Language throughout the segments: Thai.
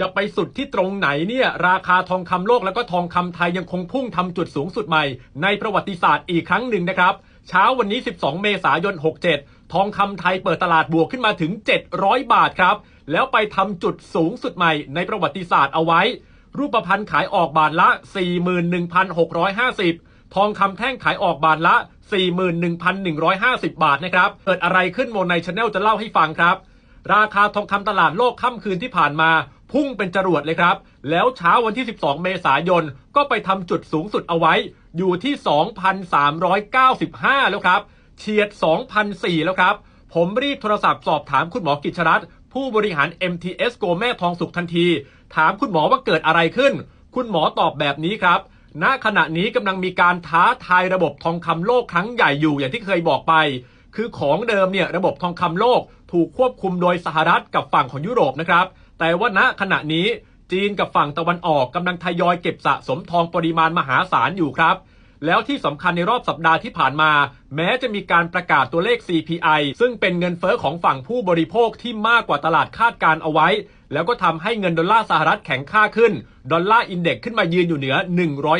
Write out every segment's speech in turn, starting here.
จะไปสุดที่ตรงไหนเนี่ยราคาทองคำโลกแล้วก็ทองคำไทยยังคงพุ่งทำจุดสูงสุดใหม่ ในประวัติศาสตร์อีกครั้งหนึ่งนะครับ เช้าวันนี้ 12 เมษายน 67 ทองคำไทยเปิดตลาดบวกขึ้นมาถึง 700 บาทครับ แล้วไปทำจุดสูงสุดใหม่ในประวัติศาสตร์เอาไว้ รูปพรรณขายออกบาทละ 41,650 ทองคำแท่งขายออกบาทละ 41,150 บาทนะครับเกิดอะไรขึ้นโมในชาแนลจะเล่าให้ฟังครับ ราคาทองคำตลาดโลกค่ำคืนที่ผ่านมา พุ่งเป็นจรวดเลยครับ แล้วเช้าวันที่ 12 เมษายน ก็ไปทำจุดสูงสุดเอาไว้ อยู่ที่ 2,395 แล้วครับ เฉียด 2,004 แล้วครับ ผมรีบโทรศัพท์สอบถามคุณหมอกิจชรัตน์ผู้บริหาร MTS โกแม่ทองสุขทันที ถามคุณหมอว่าเกิดอะไรขึ้น คุณหมอตอบแบบนี้ครับณขณะนี้กำลังมีการท้าทายระบบทองคำโลกครั้งใหญ่อยู่อย่างที่เคยบอกไป คือของเดิมเนี่ยระบบทองคำโลกถูกควบคุมโดยสหรัฐกับฝั่งของยุโรปนะครับ แต่ว่าณขณะนี้จีนกับฝั่งตะวันออกกำลังทยอยเก็บสะสมทองปริมาณมหาศาลอยู่ครับ แล้วที่สำคัญในรอบสัปดาห์ที่ผ่านมา แม้จะมีการประกาศตัวเลข CPI ซึ่งเป็นเงินเฟอ้อของฝั่งผู้บริโภคที่มากกว่าตลาดคาดการเอาไว้ แล้วก็ทำให้เงินดอลลาร์สหรัฐแข็งค่าขึ้น ดอลลาร์อินเด็กซ์ขึ้นมายืนอยู่เหนือ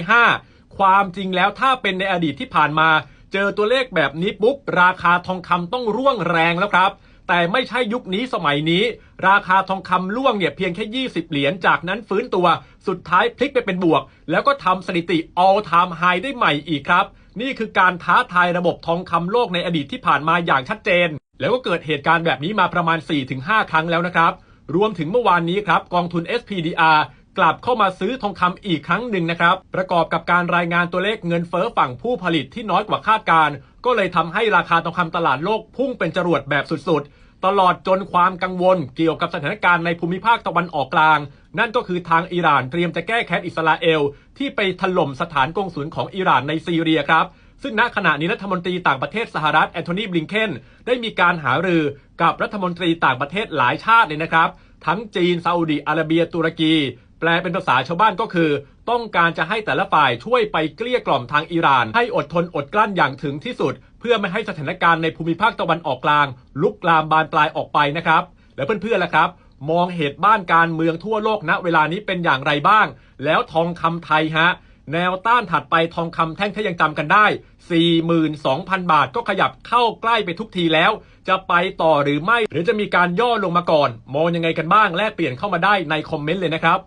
105 ความจริงแล้วถ้าเป็นในอดีตที่ผ่านมา เจอตัวเลขแบบนี้ปุ๊บราคาทองคำต้องร่วงแรงแล้วครับ แต่ไม่ใช่ยุคนี้สมัยนี้ ราคาทองคำล่วงเนี่ยเพียงแค่ 20 เหรียญจากนั้นฟื้นตัวสุดท้ายพลิกไปเป็นบวก แล้วก็ทำสถิติ all time high ได้ใหม่อีกครับ นี่คือการท้าทายระบบทองคำโลกในอดีตที่ผ่านมาอย่างชัดเจน แล้วก็เกิดเหตุการณ์แบบนี้มาประมาณ 4-5 ครั้งแล้วนะครับรวมถึงเมื่อวานนี้ครับกองทุน SPDR กลับเข้ามาซื้อทองคำอีกครั้งหนึ่งนะครับ ประกอบกับการรายงานตัวเลขเงินเฟ้อฝั่งผู้ผลิตที่น้อยกว่าคาดการ ก็เลยทำให้ราคาทองคำตลาดโลกพุ่งเป็นจรวดแบบสุดๆ ตลอดจนความกังวลเกี่ยวกับสถานการณ์ในภูมิภาคตะวันออกกลาง นั่นก็คือทางอิหร่านเตรียมจะแก้แค้นอิสราเอล ที่ไปถล่มสถานกงสุลของอิหร่านในซีเรียครับซึ่งณขณะนี้รัฐมนตรีต่างประเทศสหรัฐแอนโทนีบลิงเคนได้มีการหารือกับรัฐมนตรีต่างประเทศหลายชาติเลยนะครับ ทั้งจีนซาอุดีอาระเบียตุรกี แปลเป็นภาษาชาวบ้านก็คือ ต้องการจะให้แต่ละฝ่ายช่วยไปเกลี้ยกล่อมทางอิหร่าน ให้อดทนอดกลั้นอย่างถึงที่สุด เพื่อไม่ให้สถานการณ์ในภูมิภาคตะวันออกกลาง ลุกลามบานปลายออกไปนะครับ และเพื่อนๆล่ะครับ มองเหตุบ้านการเมืองทั่วโลกณเวลานี้เป็นอย่างไรบ้าง แล้วทองคำไทยฮะแนวต้านถัดไปทองคำแท่งถ้ายังจำกันได้ 42,000 บาทก็ขยับเข้าใกล้ไปทุกทีแล้ว จะไปต่อหรือไม่ หรือจะมีการย่อลงมาก่อน มองยังไงกันบ้างแลกเปลี่ยนเข้ามาได้ในคอมเมนต์เลยนะครับ